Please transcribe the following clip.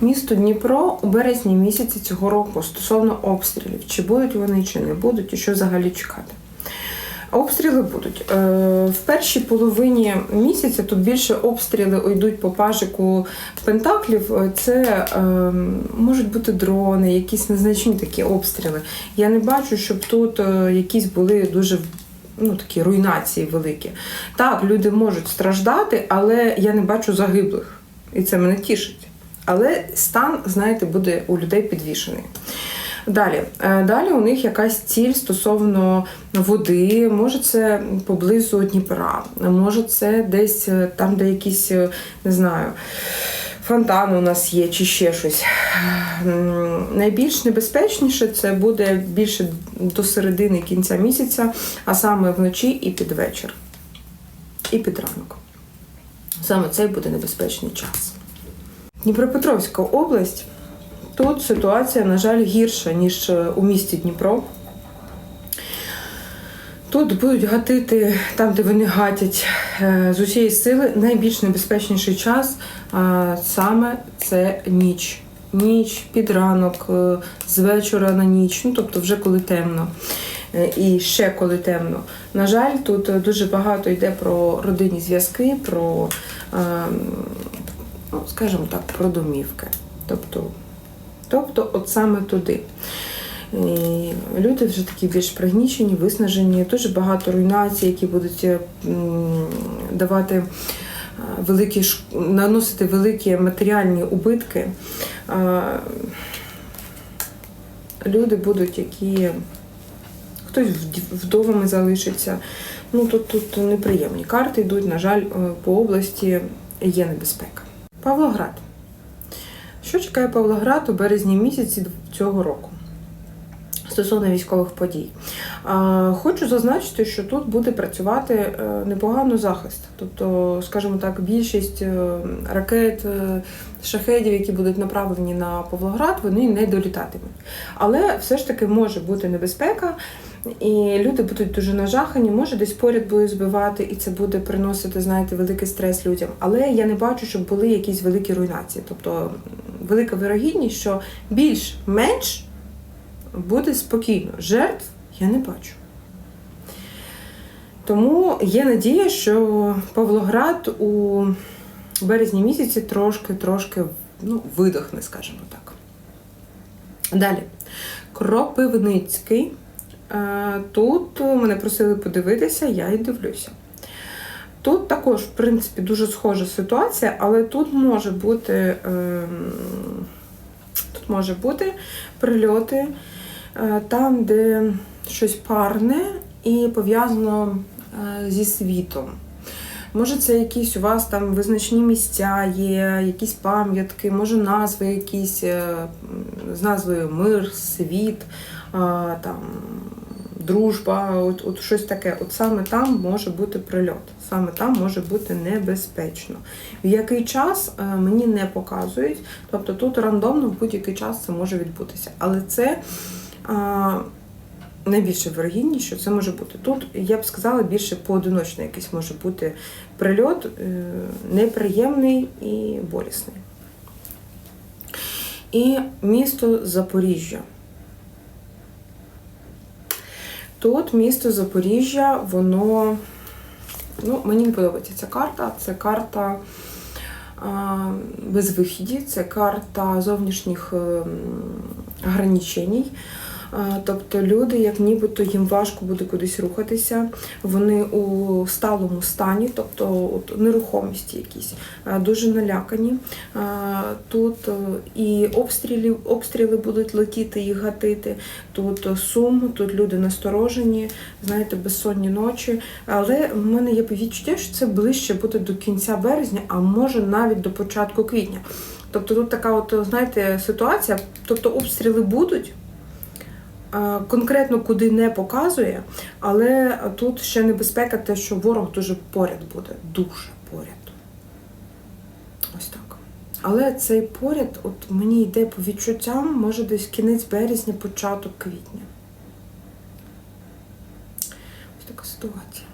Місто Дніпро у березні місяці цього року стосовно обстрілів, чи будуть вони, чи не будуть, і що взагалі чекати. Обстріли будуть. Е, В першій половині місяця тут більше обстріли йдуть по пажику пентаклів. Е, Це е, можуть бути дрони, якісь незначні такі обстріли. Я не бачу, щоб тут якісь були дуже ну, такі руйнації великі. Так, люди можуть страждати, але я не бачу загиблих. І це мене тішить. Але стан, знаєте, буде у людей підвішений. Далі, Е, далі у них якась ціль стосовно води, може це поблизу Дніпра, може це десь е, там, де якісь, е, не знаю, фонтан у нас є, чи ще щось. Найбільш небезпечніше це буде більше до середини кінця місяця, а саме вночі і під вечір, і під ранок. Саме цей буде небезпечний час. Дніпропетровська область. Тут ситуація, на жаль, гірша, ніж е, у місті Дніпро. Тут будуть гатити там, де вони гатять е, з усієї сили. Найбільш небезпечніший час саме це ніч. Ніч, під ранок, е, з вечора на ніч, ну тобто вже коли темно. І ще коли темно. На жаль, тут дуже багато йде про родинні зв'язки, про, е, ну, скажімо так, про домівки. Тобто Тобто, от саме туди. І люди вже такі більш пригнічені, виснажені, дуже багато руйнацій, які будуть е, давати е, великі наносити великі матеріальні убитки. Люди будуть, які хтось вд- вдовами залишиться. Ну тут, тут неприємні карти йдуть, на жаль, е, по області є небезпека. Павлоград. Що чекає Павлоград у березні місяці цього року стосовно військових подій? Хочу зазначити, що тут буде працювати е, непогано захист. Тобто, скажімо так, більшість е, ракет, е, шахедів, які будуть направлені на Павлоград, вони не долітатимуть. Але все ж таки може бути небезпека. І люди будуть дуже нажахані, може десь поряд будуть збивати, і це буде приносити, знаєте, великий стрес людям. Але я не бачу, щоб були якісь великі руйнації. Тобто велика вирогідність, що більш-менш буде спокійно. Жертв я не бачу. Тому є надія, що Павлоград у березні місяці трошки-трошки ну, видохне, скажімо так. Далі. Кропивницький. Е, Тут мене просили подивитися, я і дивлюся. Тут також, в принципі, дуже схожа ситуація, але тут може бути, тут може бути прильоти е, там, де щось парне і пов'язано е, зі світом. Може, це якісь у вас там визначні місця є, якісь пам'ятки, може назви якісь е, з назвою Мир, світ, там, дружба, от, от щось таке. От саме там може бути прильот, саме там може бути небезпечно. В який час е, мені не показують, тобто тут рандомно в будь-який час це може відбутися. Але це. А, Найбільше вирогідність, що це може бути. Тут, я б сказала, більше поодиночний якийсь може бути прильот, е, неприємний і болісний. І місто Запоріжжя. Тут місто Запоріжжя, воно. Ну, мені не подобається ця карта. Це карта без безвихіді, це карта зовнішніх ем, ограничень. Тобто люди, як нібито їм важко буде кудись рухатися, вони у сталому стані, тобто от, нерухомості якісь, дуже налякані. Тут е, і обстріли, обстріли будуть летіти і гатити, тут сум, тут люди насторожені, знаєте, безсонні ночі. Але в мене є відчуття, що це ближче буде до кінця березня, а може навіть до початку квітня. Тобто тут така, от, знаєте, ситуація, тобто обстріли будуть. А, Конкретно куди не показує, але тут ще небезпека, те, що ворог дуже поряд буде, дуже поряд. Ось так. Але цей поряд, от мені йде по відчуттям, може десь кінець березня, початок квітня. Ось така ситуація.